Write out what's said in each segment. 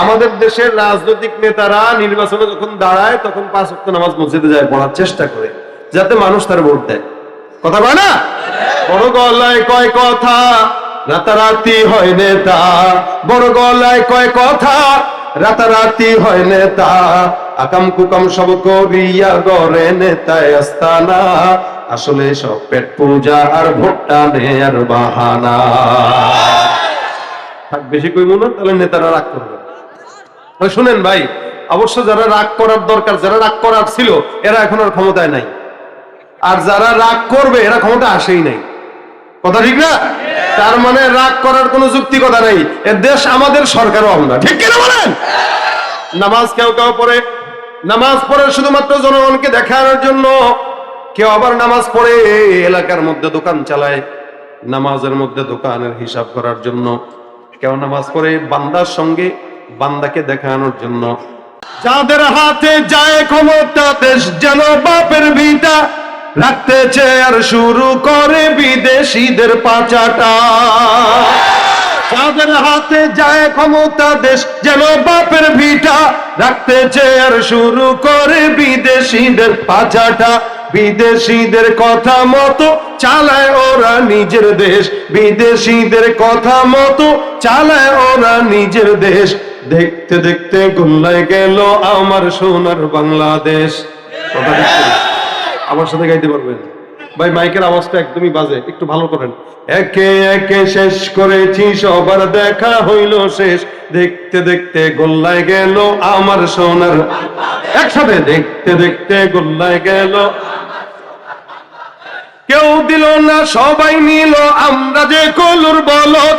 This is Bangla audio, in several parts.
আমাদের দেশের রাজনৈতিক নেতারা নির্বাচনে যখন দাঁড়ায়, তখন পাঁচ ওয়াক্ত নামাজ মসজিদে যায়, পড়ার চেষ্টা করে, যাতে মানুষ তার ভোট দেয়। কথা কয় না? বড় গলায় কয় কথা, রাতারাতি হয় নেতা। বড় গলায় কয় কথা, রাতারাতি হয় নেতা। আকাম কুকাম সব করিয়া গড়ে নেতায় আস্তানা। আসলে সব পেট পূজা আর ভোটটা নেয়ার বাহানা। বেশি কইব না, তাহলে নেতারা রাগ করবে। শুনেন ভাই, অবশ্য যারা রাগ করার দরকার, যারা রাগ করার ছিল, এরা এখন আর ক্ষমতায় নাই। আর যারা রাগ করবে, এরা ক্ষমতা আসেই নাই। কথা ঠিক না? তার মানে রাগ করার কোনো যুক্তি কথা নাই। এ দেশ আমাদের সরকারও আমরা। ঠিক বলেন? নামাজ কেউ কেউ পড়ে। নামাজ পড়ে শুধুমাত্র জনগণকে দেখানোর জন্য। কেউ আবার নামাজ পড়ে এলাকার মধ্যে দোকান চালায়। নামাজের মধ্যে দোকানের হিসাব করার জন্য। কেউ নামাজ পড়ে বান্দার সঙ্গে বান্দাকে দেখানোর জন্য। যাদের হাতে যায় ক্ষমতা, দেশ যেন বাপের ভিটা রাখতে চেয়ার শুরু করে বিদেশিদের পাচাটা যাদের হাতে যায় ক্ষমতা, দেশ যেন বাপের ভিটা রাখতে চেয়ার শুরু করে বিদেশিদের পাচাটা বিদেশিদের কথা মতো চালায় ওরা নিজের দেশ। বিদেশিদের কথা মতো চালায় ওরা নিজের দেশ। দেখতে দেখতে গোল্লায় গেল আমার সোনার বাংলাদেশ। আমার সাথে গাইতে পারবেন? ভাই, মাইকের আওয়াজটা একদমই বাজে, একটু ভালো করেন। একে একে শেষ করেছি, সবার দেখা হইল শেষ। দেখতে দেখতে গোল্লায় গেল আমার সোনার একসাথে দেখতে দেখতে গোল্লায় গেল। কেউ দিল না, সবাই নিল, আমরা যে কলুর বলত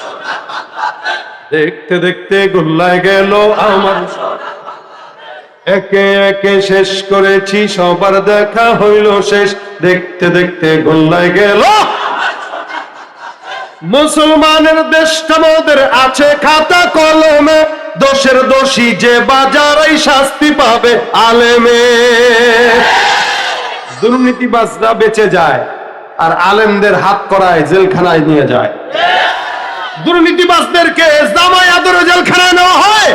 দেখতে দেখতে গোল্লায় গেল আমার। একে একে শেষ করেছি, সবার দেখা হইল শেষ। দেখতে দেখতে গোল্লায় গেল। মুসলমানের দেশটা মোদের আছে খাতা কলমে। দোষের দোষী যে বাজারাই শাস্তি পাবে আলেমে। দুর্নীতিবাজরা বেঁচে যায় আর আলেমদের হাত করায় জেলখানায় নিয়ে যায়। দুর্নীতিবাজদেরকে জামাই আদরে জেলখানায় নেওয়া হয়।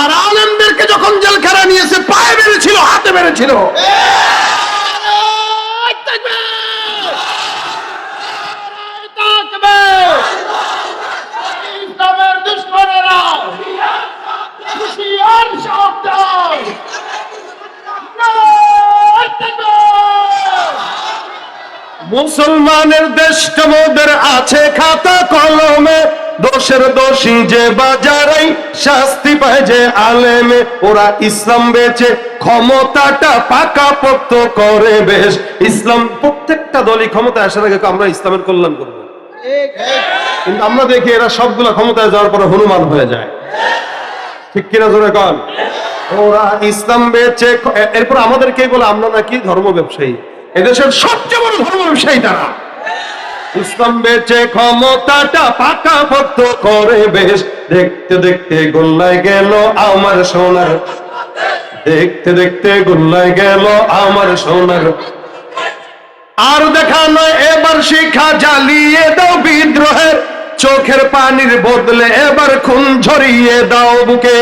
আর আলেমদেরকে যখন জেলখানায় নিয়েছে পায়ে মেরেছিল, হাতে মেরেছিল। মুসলমানের দেশটা মোদের আছে খাতা কলমে। দোষের দোষী যে বাজারাই শাস্তি পায় যে আলেমে। ওরা ইসলাম বেচে, ক্ষমতাটা পাকা পক্ত করে বেশ। ইসলাম প্রত্যেকটা দলই ক্ষমতায় আসার আগে আমরা ইসলামের কল্যাণ করব। কিন্তু আমরা দেখি এরা সবগুলা ক্ষমতায় যাওয়ার পরে হনুমান হয়ে যায়। ঠিক কিনা জোরে কন? ওরা ইসলাম বেচে, এরপর আমাদেরকে বলে, আমরা নাকি ধর্ম ব্যবসায়ী। এদেশের সবচেয়ে বড় ধর্ম ব্যবসায়ী তারা। ইসলাম বেচে ক্ষমতাটা পাকা ভক্ত করে বেশ। দেখতে দেখতে গোল্লায় গেল আমার সোনার। দেখতে দেখতে গোল্লায় গেল আমার সোনার। আর দেখা নয়, এবার শিখা জ্বালিয়ে দাও বিদ্রোহের। চোখের পানির বদলে এবার খুন ঝরিয়ে দাও বুকে।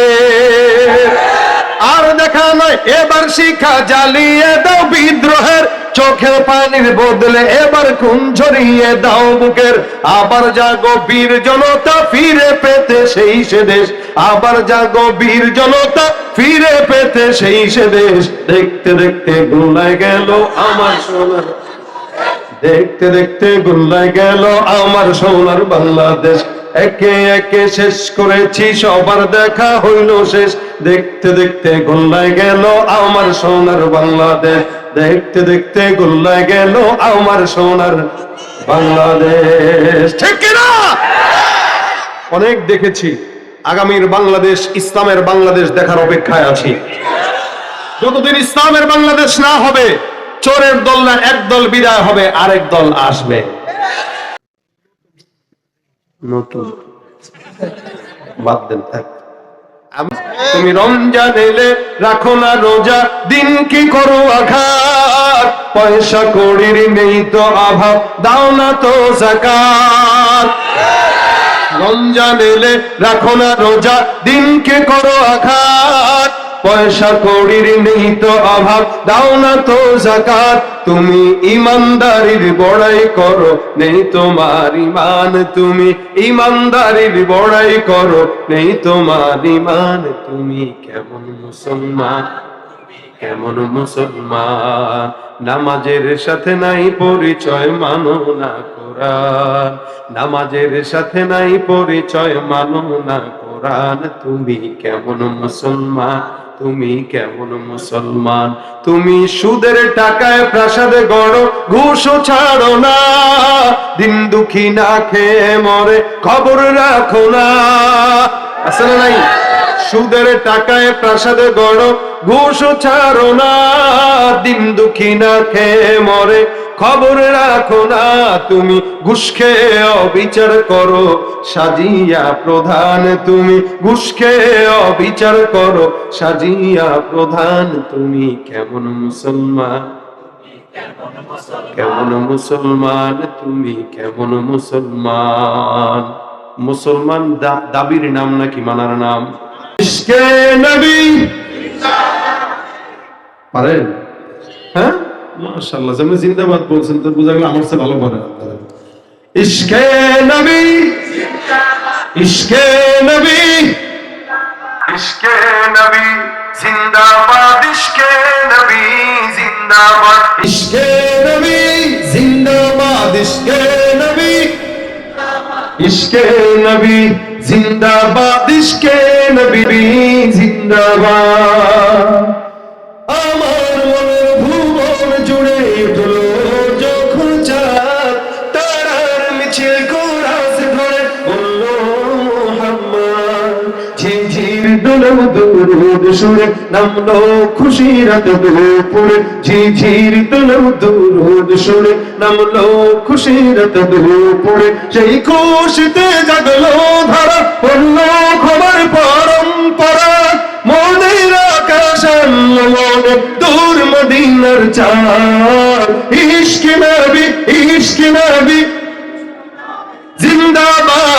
আর দেখা নয় এবার শিখা জ্বালিয়ে দাও বিদ্রোহের। চোখের পানির বদলে এবার খুন ঝরিয়ে দাও বুকের। আবার জাগো বীর জনতা, ফিরে পেতে সেই সে দেশ। আবার জাগো বীর জনতা, ফিরে পেতে সেই সে দেশ। দেখতে দেখতে গোলায় গেল আমার সোনার দেখতে দেখতে গোল্লায় গেল আমার সোনার বাংলাদেশ। একে একে শেষ করেছি, সবার দেখা হইল শেষ। দেখতে দেখতে গোল্লায় গেল আমার সোনার বাংলাদেশ। দেখতে দেখতে গোল্লায় গেল আমার সোনার বাংলাদেশ। ঠিক কিনা অনেক দেখেছি। আগামীর বাংলাদেশ, ইসলামের বাংলাদেশ দেখার অপেক্ষায় আছি। যতদিন ইসলামের বাংলাদেশ না হবে, চোরের দল না এক দল বিদায় হবে, আরেক দল আসবে। বাদ দেন, থাক। তুমি রমজান এলে রাখো না রোজা, দিন কি করো আঘাত? পয়সা কড়ির নেই তো অভাব, দাও না তো জাকাত। রমজান এলে রাখো না রোজা, দিন দিনকে করো আঘাত? পয়সা কড়ির নেই তো অভাব, দাও না তো জাকাত। তুমি ইমানদারির বড়াই করো, নেই তোমার ইমান। তুমি ইমানদারির বড়াই করো, নেই তোমার ইমান। তুমি কেমন মুসলমান? কেমন মুসলমান? নামাজের সাথে নাই পরিচয়, মানো না কোরআন। নামাজের সাথে নাই পরিচয়, মানো না কোরআন। তুমি কেমন মুসলমান? তুমি কেমন মুসলমান? তুমি সুদের টাকায় প্রাসাদে গড়ো ঘুষও ছাড়ো না। দিন দুঃখী না খেয়ে মরে খবর রাখো না। আসলে নাই? সুদের টাকায় প্রাসাদে গড়, ঘুষ ছাড়ো না। দিন দুঃখী না খেয়ে মরে খবর রাখো না, তুমি ঘুষ খেয়ে অবিচার করো, সাজিয়া প্রধান তুমি ঘুষ খেয়ে অবিচার করো, সাজিয়া প্রধান তুমি কেমন মুসলমান? কেমন মুসলমান, তুমি কেমন মুসলমান? মুসলমান দাবির নাম নাকি মানার নাম? পারেন? হ্যাঁ? মাশাআল্লাহ যেমন জিন্দাবাদ বলছেন তো বোঝা গেল আমার চেয়ে ভালো আপনারা। ইশকে নবী ইশকে নবী ইশকে নবী জিন্দাবাদ ইশকে নবী জিন্দাবাদ। ইশকে নবী জিন্দাবাদ ইশকে নবী। ইশকে নবী জিন্দাবাদ ইশকে নবী জিন্দাবাদ। ঝিঝির দোলম দুরুদ সুরে নামলো খুশি রাত দুপুরে ঝিঝির দোলম দুরুদ সুরে নামলো খুশি দুপুরে দূর মদিনার চার ইশক নবী ইশক নবী, জিন্দাবাদ।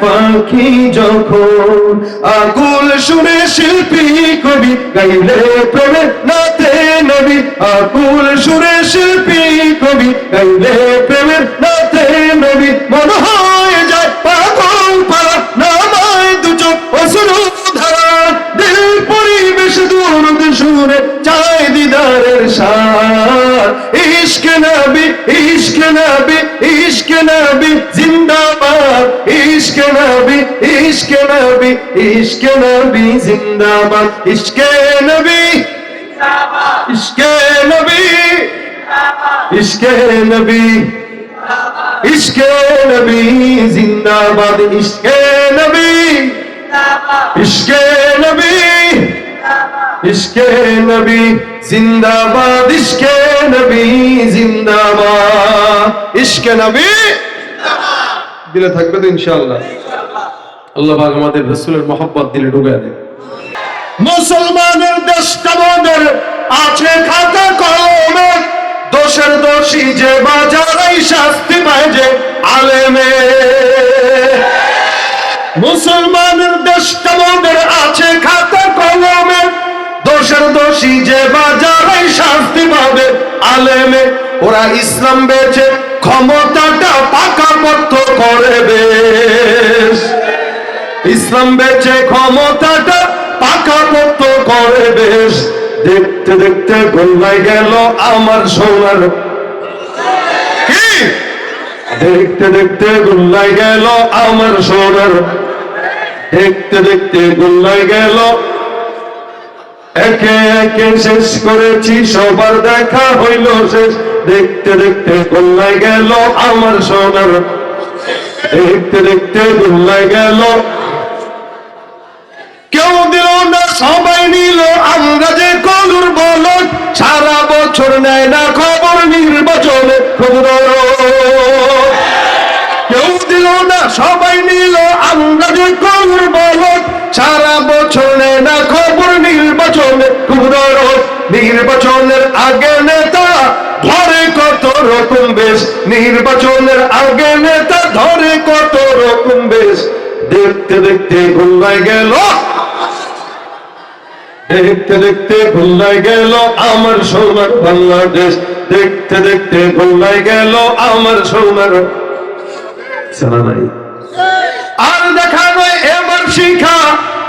পাখি যখন আকুল শুনে শিল্পী কবি গাইলে প্রেমে নাতে নবী, আকুল শুনে শিল্পী কবি গাইলে প্রেমে নাতে নবী মন চায় দিদারের সার ইশক নবী ইশক নবী ইশক নবী জিন্দাবাদ ইশক নবী ইশক নবী ইশক নবী জিন্দাবাদ ইশক নবী ইশকে নবী ইশকে নবী ইশকে নবী জিন্দাবাদ ইশকে নবী ইশকে নবী ইশকে নবী, জিন্দাবাদ, ইশকে নবী, জিন্দাবাদ। ইশকে নবী দিলে থাকবে তো ইনশাআল্লাহ। আল্লাহ পাক আমাদের রসুলের দিলে ঢুকায় দেয়। মুসলমানের দেশটা আছে খাতা কলমে, দোষের দোষী যে বাজারাই শাস্তি পায় যে আলেমে। মুসলমানের দেশটা আমাদের আছে খাতা কলমে দোষের দোষী যে বাজারাই শাস্তি পাবে আলেমে, ওরা ইসলাম বেচে ক্ষমতাটা পাকাপোক্ত করে বেশ। ইসলাম বেচে ক্ষমতাটা পাকাপোক্ত করে বেশ। দেখতে দেখতে গোল্লাই গেল আমার সোনার। কি? দেখতে দেখতে গোল্লাই গেল আমার সোনার। দেখতে দেখতে গোল্লাই গেল একে একে শেষ করেছি, সবার দেখা হইল শেষ। দেখতে দেখতে গোল্লাই গেল আমার সোনার। দেখতে দেখতে গোল্লাই গেল। কেউ দিল না, সবাই নিল আমরা যে কলুর বল সারা বছর নেয় না খবর নির্বাচনে খবর কেউ দিল না, সবাই নির্বাচনে নির্বাচনের আগে নেতা, ধরে কত রকম বেশ। নির্বাচনের আগে নেতা, ধরে কত রকম বেশ। দেখতে দেখতে গোল্লায় গেল। দেখতে দেখতে গোল্লায় গেল আমার সোনার বাংলাদেশ। দেখতে দেখতে গোল্লায় গেল আমার সোনার নাই। আর দেখা নয় এবার শিখা,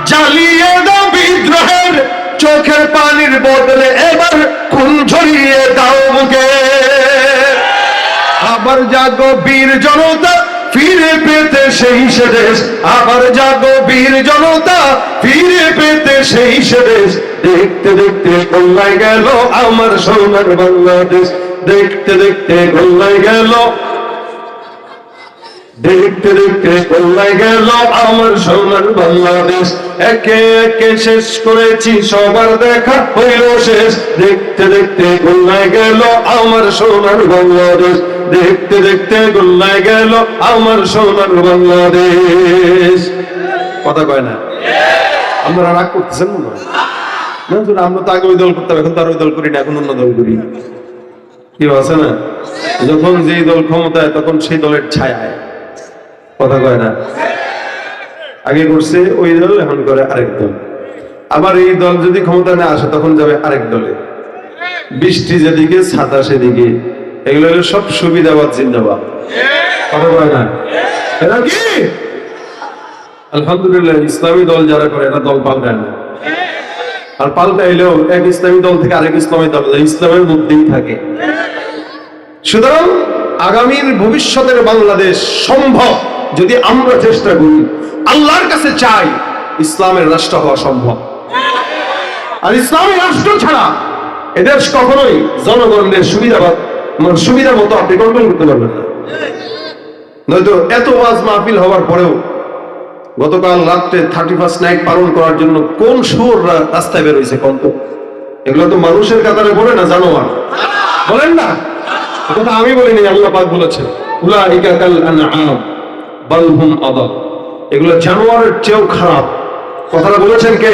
জ্বালিয়ে দাও বিদ্রোহের। চোখের পানির বদলে এবার খুন ঝরিয়ে দাও মুখে। আবার জাগো বীর জনতা, ফিরে পেতে সেই সেদেশ আবার জাগো বীর জনতা, ফিরে পেতে সেই সেদেশ দেখতে দেখতে গোল্লাই গেল আমার সোনার বাংলাদেশ। দেখতে দেখতে গোল্লাই গেল দেখতে দেখতে গোল্লাই গেল, আমার সোনার বাংলাদেশ। একে একে শেষ করেছি, সবার দেখা হইল শেষ। দেখতে দেখতে গোল্লাই গেল, আমার সোনার বাংলাদেশ। দেখতে দেখতে গোল্লাই গেল, আমার সোনার বাংলাদেশ। কথা কয় না? আমরা রাগ করতেছেন মনে হয় না, আমরা তো আগে ওই দল করতাম, এখন তো আর ওই দল করি না, এখন অন্য দল করি। কি আছে না? যখন যেই দল ক্ষমতায়, তখন সেই দলের ছায়ায়। কথা কয় না? আগে করছে, ওই দল, এখন করে আরেক দল। আবার এই দল যদি ক্ষমতা না আসে, তখন যাবে আরেক দলে। বৃষ্টি যেদিকে, ছাতা সেদিকে। এগুলো হলো সব সুবিধাবাদ জিন্দাবাদ। কথা কয় না? আলহামদুলিল্লাহ, ইসলামী দল যারা করে, এরা দল পাল্টায় না। আর পাল্টাইলেও এক ইসলামী দল থেকে আরেক ইসলামী দল ইসলামের মধ্যেই থাকে। সুতরাং আগামীর ভবিষ্যতের বাংলাদেশ সম্ভব। যদি আমরা চেষ্টা করি, আল্লাহর কাছে চাই, ইসলামের রাষ্ট্র হওয়া সম্ভব। আর ইসলামী রাষ্ট্র ছাড়া এদেশ কখনোই জনগণের সুবিধা মানে সুবিধা মতো আপনি কন্ট্রোল করতে পারবেন না। নয়তো এত ওয়াজ মাহফিল হওয়ার পরেও গতকাল রাত্রে থার্টি ফার্স্ট নাইট পালন করার জন্য কোন সুর রাস্তায় বেরোইছে কন্ত? এগুলো তো মানুষের কাতারে বলে না জানোয়ার? বলেন না। কথা আমি বলিনি, আল্লাহ পাক বলেছেন, উলাইকা কাল আনআম। বাল হুম আদাল এগুলো জানোয়ারের চেয়েও খারাপ। কথাটা বলেছেন কে?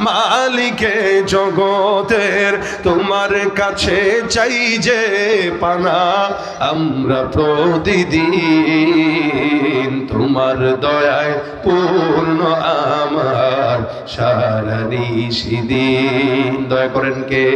মালিকে জগতের তোমার কাছে চাই যে পানা, আমরা তো দিদি তোমার দয়ায় পূর্ণ আমার সারা নিশিদিন দয়া করেন কে?